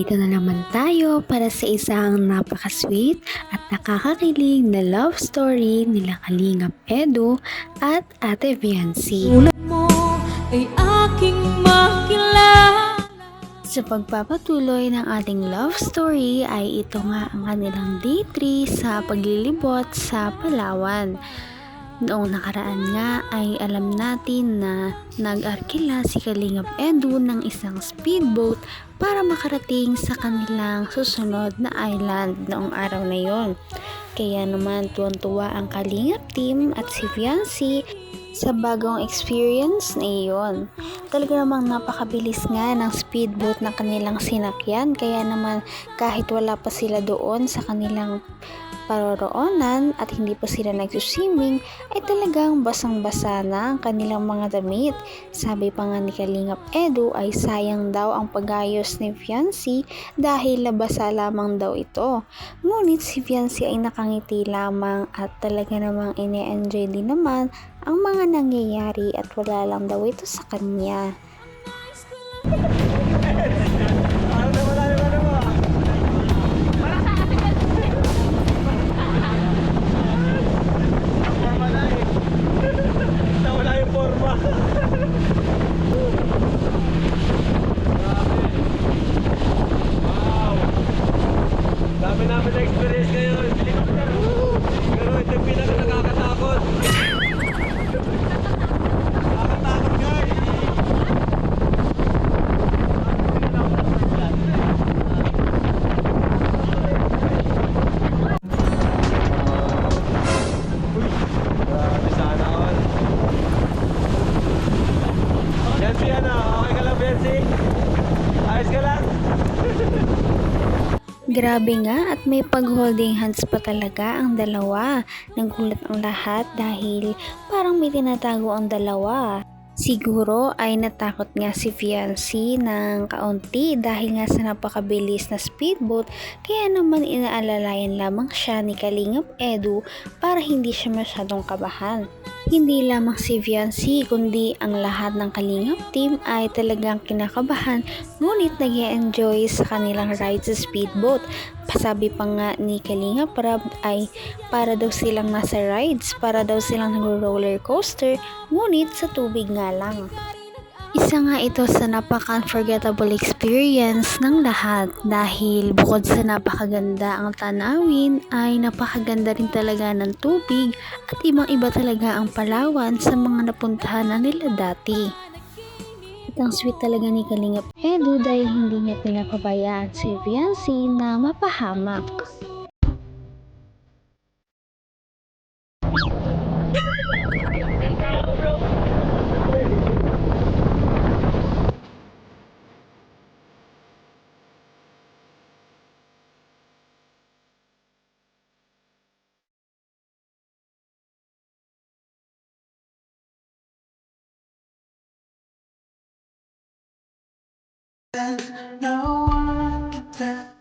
Narito na naman tayo para sa isang napaka-sweet at nakakakilig na love story nila Kalingap Edu at Ate Viancy. mo ay aking makilala Sa pagpapatuloy ng ating love story ay ito nga ang kanilang day 3 sa paglilibot sa Palawan. Noong nakaraan nga ay alam natin na nag-arkila si Kalingap Edu ng isang speedboat para makarating sa kanilang susunod na island noong araw na yon. Kaya naman tuwan-tuwa ang Kalingap team at si Fiancy sa bagong experience na iyon. Talaga namang napakabilis nga ng speedboat na kanilang sinakyan kaya naman kahit wala pa sila doon sa kanilang paroroonan at hindi pa sila nagsuswimming ay talagang basang-basa na ang kanilang mga damit. Sabi pa nga ni Kalingap Edu ay sayang daw ang pagayos ni Fiancy dahil labasa lamang daw ito. Ngunit si Fiancy ay nakangiti lamang at talaga namang ine-enjoy din naman ang mga nangyayari at wala lang daw ito sa kanya. Bensi ano? Okay ka lang Bensi? Ayos ka lang? Grabe nga at may pag-holding hands pa talaga ang dalawa. Nagulat ang lahat dahil parang may tinatago ang dalawa. Siguro ay natakot nga si Fiancy ng kaunti dahil nga sa napakabilis na speedboat kaya naman inaalalayan lamang siya ni Kalingap Edu para hindi siya masyadong kabahan. Hindi lamang si Fiancy kundi ang lahat ng Kalingap team ay talagang kinakabahan ngunit nag enjoy sa kanilang ride sa speedboat. Pasabi pa nga ni Kalinga Prab ay para daw silang nasa rides, para daw silang nag-roller coaster, ngunit sa tubig nga lang. Isa nga ito sa napaka-unforgettable experience ng lahat dahil bukod sa napakaganda ang tanawin ay napakaganda rin talaga ng tubig at ibang iba talaga ang Palawan sa mga napuntahan na nila dati. At sweet talaga ni Kalingap Edu dahil hindi niya pinapabayaan si Viancy na mapahamak. There's no one that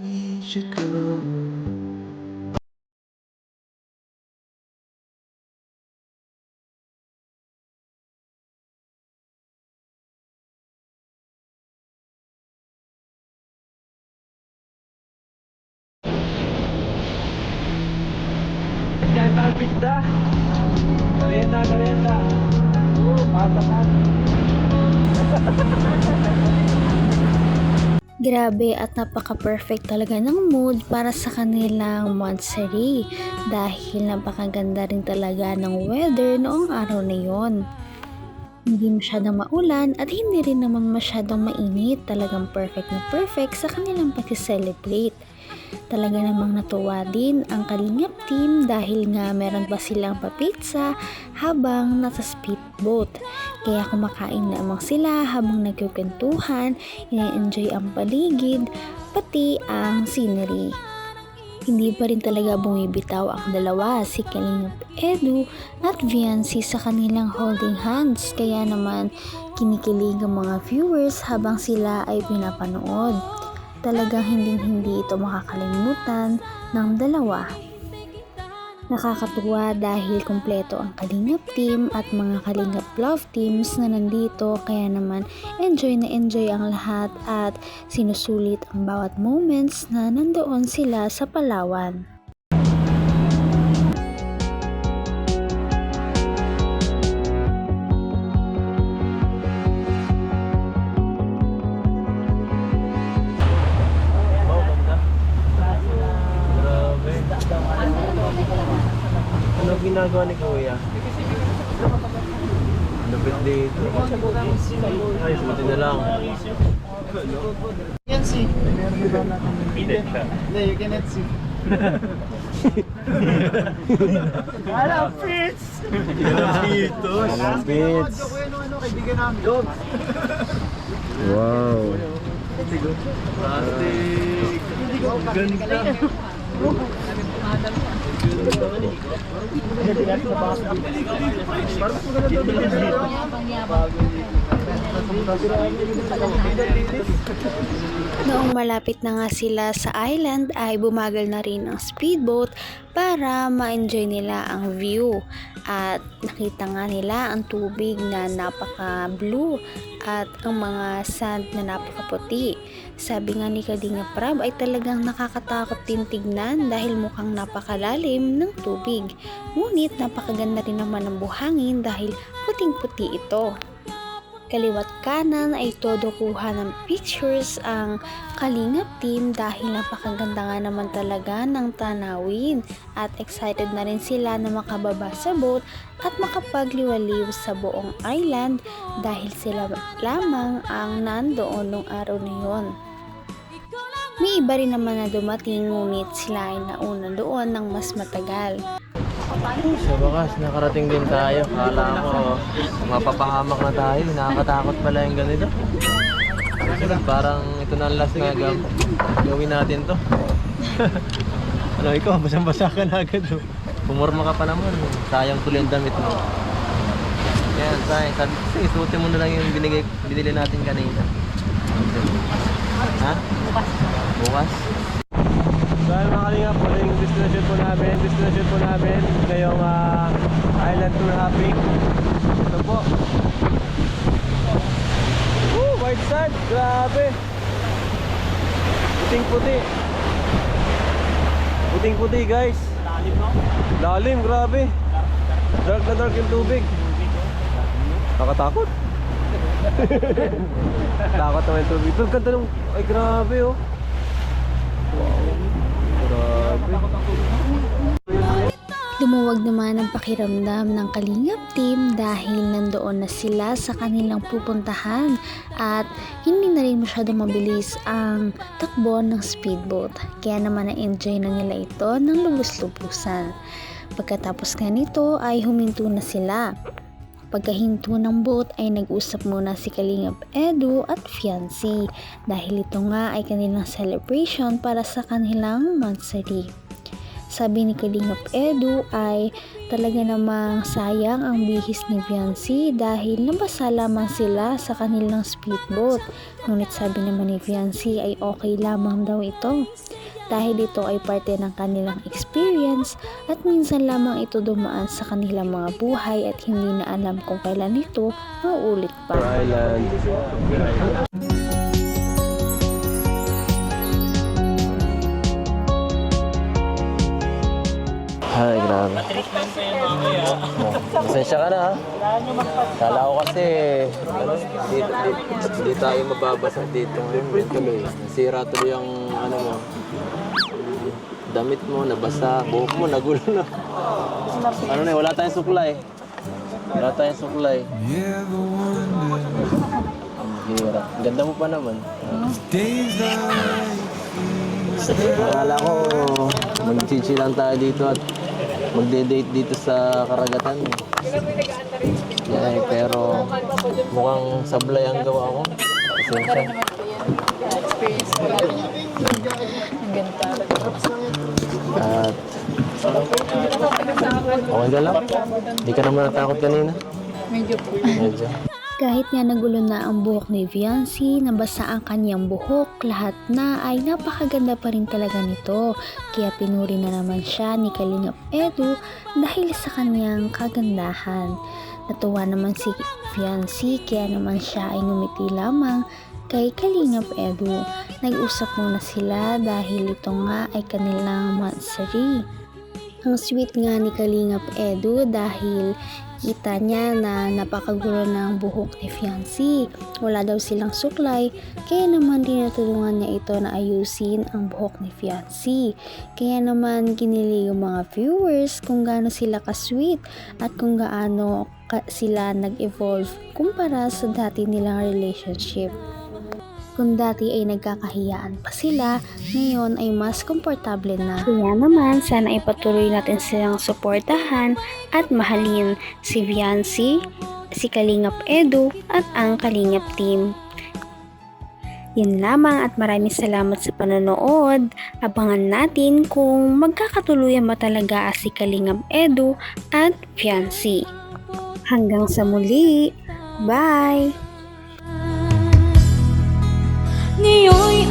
we should go. Pita, merienda, merienda, pasa, pasa. Grabe at napaka-perfect talaga ng mood para sa kanilang monthsary dahil napakaganda rin talaga ng weather noong araw na yon. Hindi masyadong maulan at hindi rin naman masyadong mainit. Talagang perfect na perfect sa kanilang pag-celebrate. Talaga namang natuwa din ang Kalingap team dahil nga meron pa silang papizza habang nasa speedboat. Kaya kumakain lamang sila habang nagkukwentuhan, ina-enjoy ang paligid, pati ang scenery. Hindi pa rin talaga bumibitaw ang dalawa, si Kalingap Edu at Viancy sa kanilang holding hands. Kaya naman kinikilig ang mga viewers habang sila ay pinapanood. Talagang hindi hindi ito makakalimutan ng dalawa. Nakakatuwa dahil kumpleto ang Kalingap team at mga Kalingap love teams na nandito kaya naman enjoy na enjoy ang lahat at sinusulit ang bawat moments na nandoon sila sa Palawan. Ginagawa ni Kuya? Lupit dito. Ay, buti na lang. can see. No, you cannot see. Hello, Fritz! Dito. Bits. Ako yun, ano, kaibigan namin. Wow. Plastic. Ganda. Noong malapit na nga sila sa island ay bumagal na rin ang speedboat para ma-enjoy nila ang view. At nakita nga nila ang tubig na napaka-blue at ang mga sand na napakaputi. Sabi nga ni Kalinga Prab ay talagang nakakatakot din tignan dahil mukhang napakalalim ng tubig. Ngunit napakaganda rin naman ng buhangin dahil puting-puti ito. Kaliwat kanan ay todo kuha ng pictures ang Kalingap team dahil napakaganda nga naman talaga ng tanawin at excited na rin sila na makababa sa boat at makapagliwaliw sa buong island dahil sila lamang ang nandoon nung araw na yun. May iba rin naman na dumating ngunit sila ay nauna doon ng mas matagal. Sa wakas, nakarating din tayo. Kala ko, mapapahamak na tayo. Nakakatakot pala yung ganito. Parang ito na ang last na gaw- gawin natin to. ano, ikaw, basang-basa ka na agad. Oh. Pumorma ka pa naman. Sayang tuloy ang damit mo. Yan, sayang. Sabi ko, mo na lang yung binigay, binili natin kanina. Ha? Bukas. Bukas? Dahil mga kalingap, muli yung destination po namin. Destination po namin ngayong ah, island tour hopping. Ito po. Woo! White sand! Grabe! Puting puti. Puting puti guys. Lalim no? Lalim, grabe. Dark na dark yung tubig. Nakatakot. Takot naman yung tubig. Ito, ganda nung... Ay, grabe oh. Grabe. Lumuwag naman ang pakiramdam ng Kalingap team dahil nandoon na sila sa kanilang pupuntahan at hindi na rin masyado mabilis ang takbo ng speedboat. Kaya naman na-enjoy na nila ito ng lubos-lubusan. Pagkatapos nga nito ay huminto na sila. Pagkahinto ng boat ay nag-usap muna si Kalingap Edu at Fiancé dahil ito nga ay kanilang celebration para sa kanilang monthsary. Sabi ni Kalingap Edu ay talaga namang sayang ang bihis ni Fiancé dahil nabasa lamang sila sa kanilang speedboat. Ngunit sabi naman ni Fiancé ay okay lamang daw ito dahil ito ay parte ng kanilang experience at minsan lamang ito dumaan sa kanilang mga buhay at hindi na alam kung kailan ito mauulit pa. Island. Ay, grabe. Pasensya ka na ha. Kala ko kasi di, di, di tayo mababasa dito ngayon. Tuloy. Nasira tuloy ang ano mo. Damit mo, nabasa. Buhok mo, nagulo na. Ano na, wala tayong supply. Wala tayong. Ang hira. Ganda mo pa naman. Akala ko mag-chill lang tayo dito at magde-date dito sa karagatan. Eh, pero mukhang sablay ang gawa ko. Pasensya. Ka lang? Hindi ka naman natakot kanina? Medyo po. Medyo. Kahit nga nagulo na ang buhok ni Viancy, nabasa ang kanyang buhok, lahat na ay napakaganda pa rin talaga nito. Kaya pinuri na naman siya ni Kalingap Edu dahil sa kanyang kagandahan. Natuwa naman si Viancy kaya naman siya ay ngumiti lamang kay Kalingap Edu. Nag-usap muna sila dahil ito nga ay kanilang monthsary. Ang sweet nga ni Kalingap Edu dahil kita niya na napakagulo ng buhok ni Fiancé. Wala daw silang suklay, kaya naman tinutulungan niya ito na ayusin ang buhok ni Fiancé. Kaya naman ginili yung mga viewers kung gaano sila ka-sweet at kung gaano ka- sila nag-evolve kumpara sa dati nilang relationship. Kung dati ay nagkakahiyaan pa sila, ngayon ay mas komportable na. Kaya naman, sana ipatuloy natin silang suportahan at mahalin si Viancy, si Kalingap Edu at ang Kalingap Team. Yun lamang at maraming salamat sa panonood. Abangan natin kung magkakatuluyan ba talaga si Kalingap Edu at Fiancé. Hanggang sa muli. Bye! Ngayon'y abot